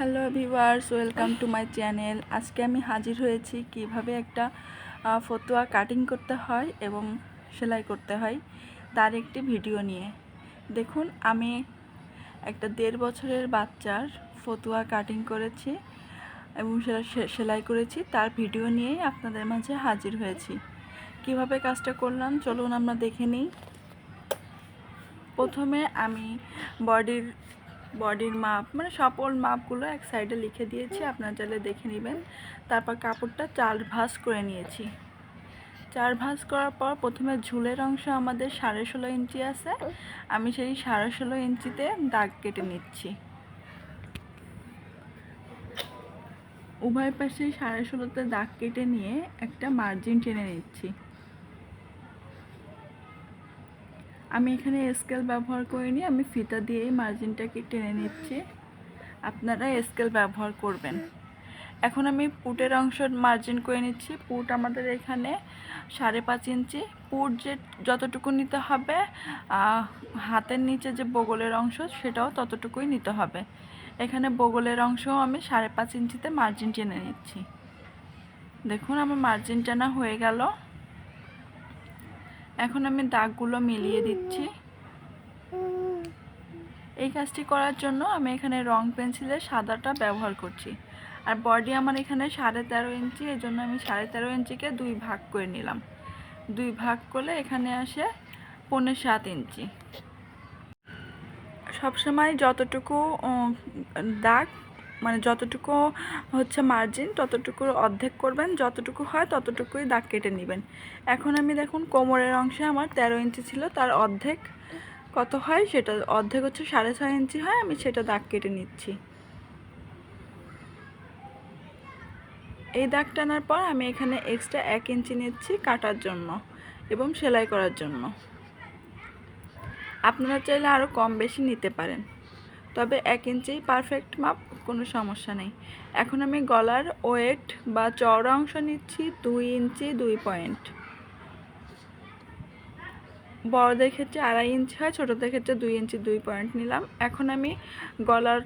Hello viewers, welcome to my channel. আজকে আমি হাজির হয়েছি কীভাবে একটা ফতুয়া কাটিং করতে হয় এবং সেলাই করতে হয় তার একটি ভিডিও নিয়ে। দেখুন, আমি একটা দেড় বছরের বাচ্চার ফতুয়া কাটিং করেছি এবং সেলাই করেছি, তার ভিডিও নিয়েই আপনাদের মাঝে হাজির হয়েছি। কীভাবে কাজটা করলাম? চলুন আমরা দেখে নিই। প্রথমে আমি বডির বডির মাপ মানে সকল মাপগুলো এক সাইডে লিখে দিয়েছি, আপনারা চাইলে দেখে নেবেন। তারপর কাপড়টা চার ভাঁজ করে নিয়েছি। চার ভাঁজ করার পর প্রথমে ঝুলের অংশ আমাদের সাড়ে ষোলো ইঞ্চি আছে। আমি সেই সাড়ে ষোলো ইঞ্চিতে দাগ কেটে নিচ্ছি। উভয় পাশে সাড়ে ষোলোতে দাগ কেটে নিয়ে একটা মার্জিন টেনে নিচ্ছি। আমি এখানে স্কেল ব্যবহার করিনি, আমি ফিতা দিয়েই মার্জিনটাকে টেনে নিচ্ছি। আপনারা স্কেল ব্যবহার করবেন। এখন আমি পুটের অংশ মার্জিন করে নিচ্ছি। পুট আমাদের এখানে সাড়ে পাঁচ ইঞ্চি। পুট যে যতটুকু নিতে হবে হাতের নিচে যে বগলের অংশ, সেটাও ততটুকুই নিতে হবে। এখানে বগলের অংশও আমি সাড়ে পাঁচ ইঞ্চিতে মার্জিন টেনে নিচ্ছি। দেখুন, আমার মার্জিন টানা হয়ে গেল। এখন আমি দাগগুলো মিলিয়ে দিচ্ছি। এই কাজটি করার জন্য আমি এখানে রং পেন্সিলের সাদাটা ব্যবহার করছি। আর বডি আমার এখানে সাড়ে তেরো ইঞ্চি এই জন্য আমি সাড়ে তেরো ইঞ্চিকে দুই ভাগ করে নিলাম। দুই ভাগ করলে এখানে আসে পৌনে সাত ইঞ্চি। সবসময় যতটুকু দাগ মানে যতটুকু হচ্ছে মার্জিন ততটুকু অর্ধেক করবেন, যতটুকু হয় ততটুকুই দাগ কেটে নেবেন। এখন আমি দেখুন কোমরের অংশে আমার তেরো ইঞ্চি ছিল, তার অর্ধেক কত হয় সেটা, অর্ধেক হচ্ছে সাড়ে ছয় ইঞ্চি হয়, আমি সেটা দাগ কেটে নিচ্ছি। এই দাগ টানার পর আমি এখানে এক্সট্রা এক ইঞ্চি নিচ্ছি কাটার জন্য এবং সেলাই করার জন্য। আপনারা চাইলে আরও কম বেশি নিতে পারেন। তবে এক ইঞ্চি পারফেক্ট মাপ, কোনো সমস্যা নেই। এখন আমি গলার ওয়েট বা চওড়া অংশ নিচ্ছি দুই ইঞ্চি দুই পয়েন্ট বড়দের ক্ষেত্রে আড়াই ইঞ্চি হয়, ছোটোদের ক্ষেত্রে দুই ইঞ্চি দুই পয়েন্ট নিলাম। এখন আমি গলার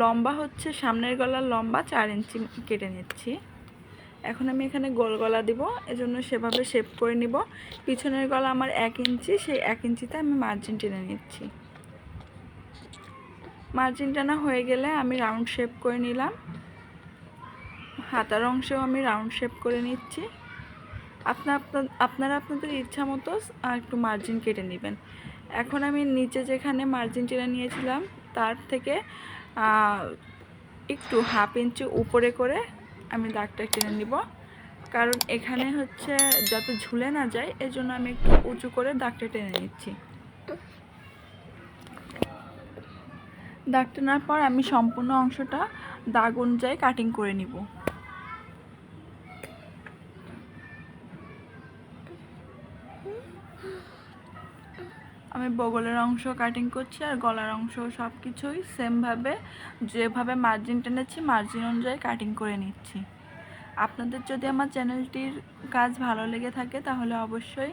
লম্বা হচ্ছে, সামনের গলার লম্বা চার ইঞ্চি কেটে নিচ্ছি। এখন আমি এখানে গোল গলা দিব, এজন্য সেভাবে শেপ করে নিব। পিছনের গলা আমার এক ইঞ্চি, সেই এক ইঞ্চিতে আমি মার্জিন টেনে নিচ্ছি। মার্জিন টানা হয়ে গেলে আমি রাউন্ড শেপ করে নিলাম। হাতার অংশেও আমি রাউন্ড শেপ করে নিচ্ছি। আপনার আপনার- আপনাদের ইচ্ছা মতো একটু মার্জিন কেটে নেবেন। এখন আমি নিচে যেখানে মার্জিন টেনে নিয়েছিলাম, তার থেকে একটু হাফ ইঞ্চি উপরে করে আমি দাগটা টেনে নিব। কারণ এখানে হচ্ছে, যাতে ঝুলে না যায়, এজন্য আমি একটু উঁচু করে দাগটা টেনে নিচ্ছি। দাগ টানার পর আমি সম্পূর্ণ অংশটা দাগ অনুযায়ী কাটিং করে নিব। আমি বগলের অংশ কাটিং করছি আর গলার অংশ সব কিছুই সেমভাবে যেভাবে মার্জিন টেনেছি মার্জিন অনুযায়ী কাটিং করে নিচ্ছি। আপনাদের যদি আমার চ্যানেলটির কাজ ভালো লেগে থাকে, তাহলে অবশ্যই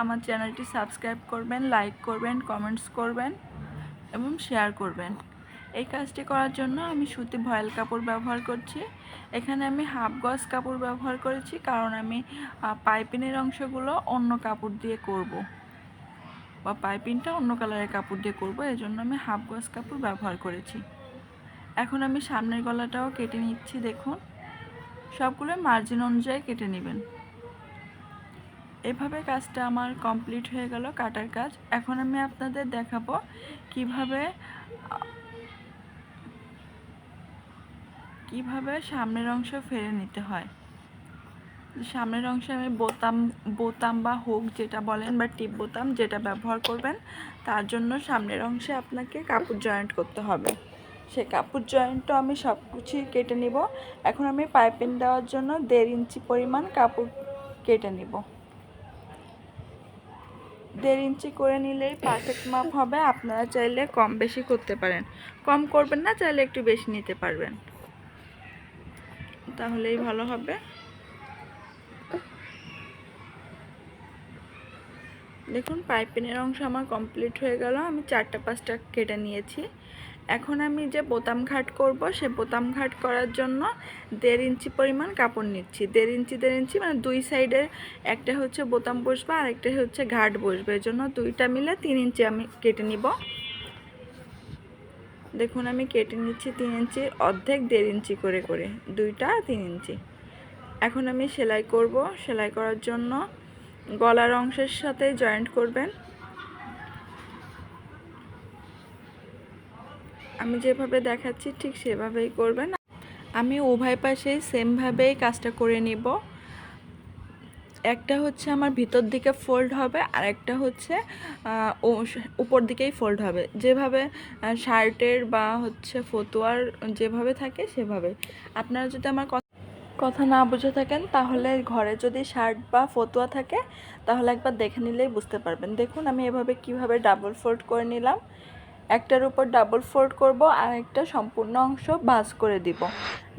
আমার চ্যানেলটি সাবস্ক্রাইব করবেন লাইক করবেন কমেন্টস করবেন। এবং শেয়ার করবেন। এই কাজটি করার জন্য আমি সুতি ভয়েল কাপড় ব্যবহার করছি। এখানে আমি হাফ গজ কাপড় ব্যবহার করেছি, কারণ আমি পাইপিনের অংশগুলো অন্য কাপড় দিয়ে করব। বা পাইপিনটা অন্য কালারের কাপড় দিয়ে করব এই জন্য আমি হাফ গজ কাপড় ব্যবহার করেছি। এখন আমি সামনের গলাটাও কেটে নিচ্ছি, দেখুন। সবগুলো মার্জিন অনুযায়ী কেটে নেবেন। এভাবে কাজটা আমার কমপ্লিট হয়ে গেল কাটার কাজ। এখন আমি আপনাদের দেখাবো কীভাবে কীভাবে সামনের অংশ ফেরে নিতে হয়। সামনের অংশে আমি বোতাম বোতাম বা হোক যেটা বলেন বা টিপ বোতাম যেটা ব্যবহার করবেন, তার জন্য সামনের অংশে আপনাকে কাপড় জয়েন্ট করতে হবে। সে কাপড় জয়েন্টটা আমি সব কিছুই কেটে নিব। এখন আমি পাইপিং দেওয়ার জন্য দেড় ইঞ্চি পরিমাণ কাপড় কেটে নিব। দেড় ইঞ্চি করে নিলেই পারফেক্ট মাপ হবে। আপনারা চাইলে কম বেশি করতে পারেন। কম করবেন না, চাইলে একটু বেশি নিতে পারবেন। তাহলেই ভালো হবে। দেখুন পাইপিনের অংশ আমার কমপ্লিট হয়ে গেল। আমি চারটা পাঁচটা কেটে নিয়েছি। এখন আমি যে বোতাম ঘাট করব, সে বোতাম ঘাট করার জন্য দেড় ইঞ্চি পরিমাণ কাপড় নিচ্ছি। দেড় ইঞ্চি দেড় ইঞ্চি মানে দুই সাইডে একটা হচ্ছে বোতাম বসবে আর একটা হচ্ছে ঘাট বসবে। এর জন্য দুইটা মিলে তিন ইঞ্চি আমি কেটে নিব। দেখুন, আমি কেটে নিচ্ছি তিন ইঞ্চি অর্ধেক, দেড় ইঞ্চি করে করে। দুইটা, তিন ইঞ্চি। এখন আমি সেলাই করব। সেলাই করার জন্য গলার অংশের সাথে জয়েন্ট করবেন। আমি যেভাবে দেখাচ্ছি ঠিক সেভাবেই করবেন। আমি উভয় পাশেই সেমভাবেই কাজটা করে নিব। একটা হচ্ছে আমার ভিতর দিকে ফোল্ড হবে, আর একটা হচ্ছে উপর দিকেই ফোল্ড হবে। যেভাবে শার্টের বা হচ্ছে ফতুয়ার যেভাবে থাকে সেভাবে। আপনারা যদি আমার কথা না বুঝে থাকেন, তাহলে ঘরে যদি শার্ট বা ফতুয়া থাকে, তাহলে একবার দেখে নিলেই বুঝতে পারবেন। দেখুন, আমি এভাবে কীভাবে ডাবল ফোল্ড করে নিলাম। একটার উপর ডাবল ফোল্ড করব, আর একটা সম্পূর্ণ অংশ ভাঁজ করে দিব।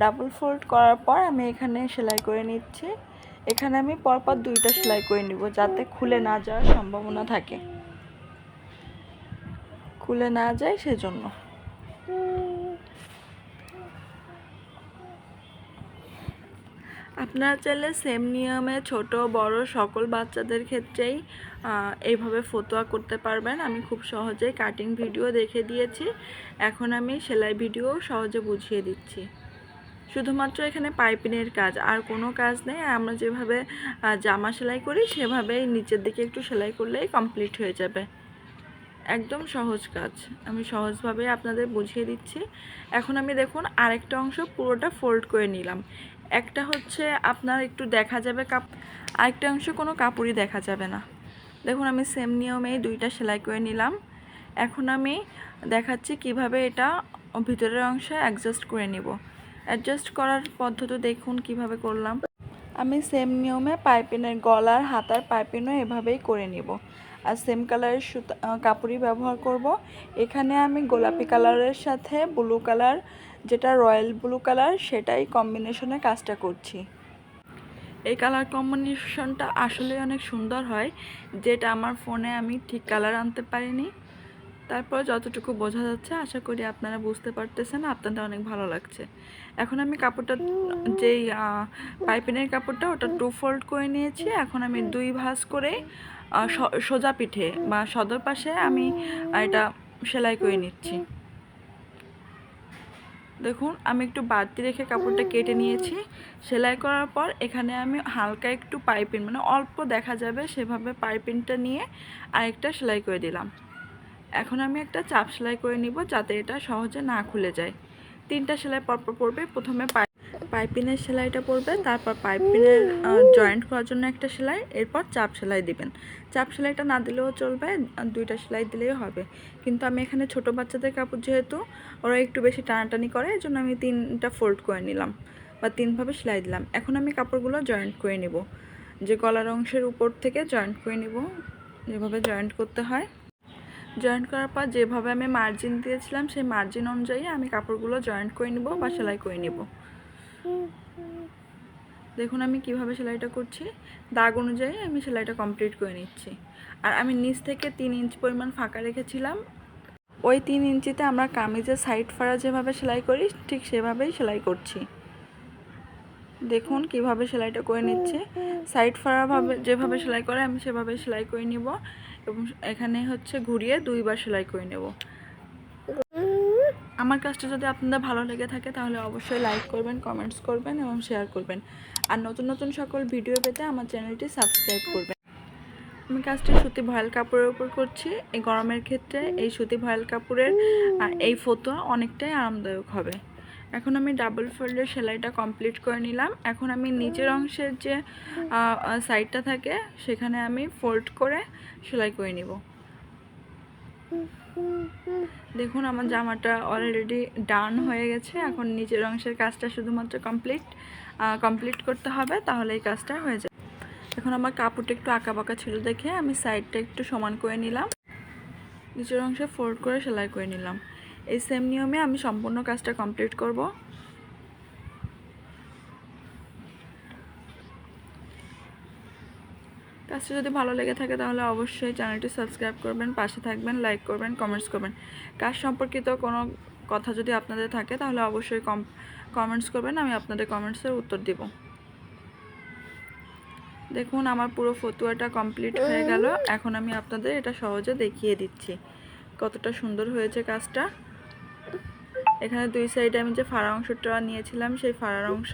ডাবল ফোল্ড করার পর আমি এখানে সেলাই করে নিচ্ছি। এখানে আমি পরপর দুইটা সেলাই করে নিব, যাতে খুলে না যাওয়ার সম্ভাবনা থাকে। খুলে না যায় সেজন্য। আপনারা চাইলে সেম নিয়মে ছোট, বড় সকল বাচ্চাদের ক্ষেত্রেই এইভাবে ফতোয়া করতে পারবেন। আমি খুব সহজেই কাটিং ভিডিও দেখে দিয়েছি। এখন আমি সেলাই ভিডিও সহজে বুঝিয়ে দিচ্ছি। শুধুমাত্র এখানে পাইপিনের কাজ, আর কোনো কাজ নেই। আমরা যেভাবে জামা সেলাই করি, সেভাবেই নিচের দিকে একটু সেলাই করলেই কমপ্লিট হয়ে যাবে। একদম সহজ কাজ। আমি সহজভাবে আপনাদের বুঝিয়ে দিচ্ছি। এখন আমি দেখুন, আরেকটা অংশ পুরোটা ফোল্ড করে নিলাম। একটা হচ্ছে আপনার একটু দেখা যাবে কাপ, আরেকটা অংশ কোনো কাপড়ই দেখা যাবে না। দেখুন, আমি সেম নিয়মেই দুইটা সেলাই করে নিলাম। এখন আমি দেখাচ্ছি কীভাবে এটা ভিতরের অংশে অ্যাডজাস্ট করে নিব। অ্যাডজাস্ট করার পদ্ধতি দেখুন কীভাবে করলাম। আমি সেম নিয়মে পাইপিনের গলার, হাতার পাইপিনও এভাবেই করে নিব। আর সেম কালারের সুতা কাপড়ই ব্যবহার করব। এখানে আমি গোলাপি কালারের সাথে ব্লু কালার যেটা রয়্যাল ব্লু কালার, সেটাই কম্বিনেশনে কাজটা করছি। এই কালার কম্বিনেশনটা আসলে অনেক সুন্দর হয়, যেটা আমার ফোনে আমি ঠিক কালার আনতে পারিনি। তারপর যতটুকু বোঝা যাচ্ছে, আশা করি আপনারা বুঝতে পারতেছেন, আপনাদের অনেক ভালো লাগছে। এখন আমি কাপড়টা, যেই পাইপিনের কাপড়টা, ওটা টু ফোল্ড করে নিয়েছি। এখন আমি দুই ভাঁজ করে সোজা পিঠে বা সদর পাশে আমি এটা সেলাই করে নিচ্ছি। দেখুন, আমি একটু বাড়তি রেখে কাপড়টা কেটে নিয়েছি। সেলাই করার পর এখানে আমি হালকা একটু পাইপিন মানে অল্প দেখা যাবে সেভাবে পাইপিনটা নিয়ে আরেকটা সেলাই করে দিলাম। এখন আমি একটা চাপ সেলাই করে নিব যাতে এটা সহজে না খুলে যায়। তিনটা সেলাই পরপর পড়বে প্রথমে পাইপিনের সেলাইটা পড়বে তারপর পাইপিনের জয়েন্ট করার জন্য একটা সেলাই, এরপর চাপ সেলাই দিবেন। চাপ সেলাইটা না দিলেও চলবে দুইটা সেলাই দিলেই হবে। কিন্তু আমি এখানে ছোট বাচ্চাদের কাপড় যেহেতু, ওরা একটু বেশি টানাটানি করে এই জন্য আমি তিনটা ফোল্ড করে নিলাম বা তিনভাবে সেলাই দিলাম। এখন আমি কাপড়গুলো জয়েন্ট করে নিব। যে গলার অংশের উপর থেকে জয়েন্ট করে নিব, যেভাবে জয়েন্ট করতে হয়। জয়েন্ট করার পর যেভাবে আমি মার্জিন দিয়েছিলাম, সেই মার্জিন অনুযায়ী আমি কাপড়গুলো জয়েন্ট করে নিব বা সেলাই করে নিব। দেখুন, আমি কীভাবে সেলাইটা করছি। দাগ অনুযায়ী আমি সেলাইটা কমপ্লিট করে নিচ্ছি। আর আমি নিচ থেকে তিন ইঞ্চ পরিমাণ ফাঁকা রেখেছিলাম। ওই তিন ইঞ্চিতে আমরা কামিজের সাইড ফাড়া যেভাবে সেলাই করি, ঠিক সেভাবেই সেলাই করছি। দেখুন, কীভাবে সেলাইটা করে নিচ্ছে। সাইড ফাড়াভাবে যেভাবে সেলাই করে, আমি সেভাবে সেলাই করে নিব। এবং এখানে হচ্ছে ঘুরিয়ে দুইবার সেলাই করে নেব। আমার কাজটা যদি আপনাদের ভালো লেগে থাকে, তাহলে অবশ্যই লাইক করবেন কমেন্টস করবেন এবং শেয়ার করবেন। আর নতুন নতুন সকল ভিডিও পেতে আমার চ্যানেলটি সাবস্ক্রাইব করবেন। আমি কাজটি সুতি ভয়েল কাপড়ের উপর করছি। এই গরমের ক্ষেত্রে এই সুতি ভয়েল কাপড়ের এই ফতো অনেকটাই আরামদায়ক হবে। এখন আমি ডাবল ফোল্ডের সেলাইটা কমপ্লিট করে নিলাম। এখন আমি নিচের অংশের যে সাইডটা থাকে, সেখানে আমি ফোল্ড করে সেলাই করে নিব। দেখুন, আমার জামাটা অলরেডি ডান হয়ে গেছে। এখন নিচের অংশের কাজটা শুধুমাত্র কমপ্লিট কমপ্লিট করতে হবে, তাহলে এই কাজটা হয়ে যাবে। এখন আমার কাপড়টা একটু আঁকা বাঁকা ছিল দেখে আমি সাইডটা একটু সমান করে নিলাম। নিচের অংশে ফোল্ড করে সেলাই করে নিলাম। এই সেম নিয়মে আমি সম্পূর্ণ কাজটা কমপ্লিট করব। কাজটা যদি ভালো লেগে থাকে তাহলে অবশ্যই চ্যানেলটি সাবস্ক্রাইব করবেন, পাশে থাকবেন লাইক করবেন কমেন্টস করবেন। কাজ সম্পর্কিত কোনো কথা যদি আপনাদের থাকে তাহলে অবশ্যই কম কমেন্টস করবেন, আমি আপনাদের কমেন্টসের উত্তর দেব। দেখুন, আমার পুরো ফতুয়াটা কমপ্লিট হয়ে গেল। এখন আমি আপনাদের এটা সহজে দেখিয়ে দিচ্ছি। কতটা সুন্দর হয়েছে কাজটা। এখানে দুই সাইডে আমি যে ফাড়া অংশটা নিয়েছিলাম, সেই ফাড়ার অংশ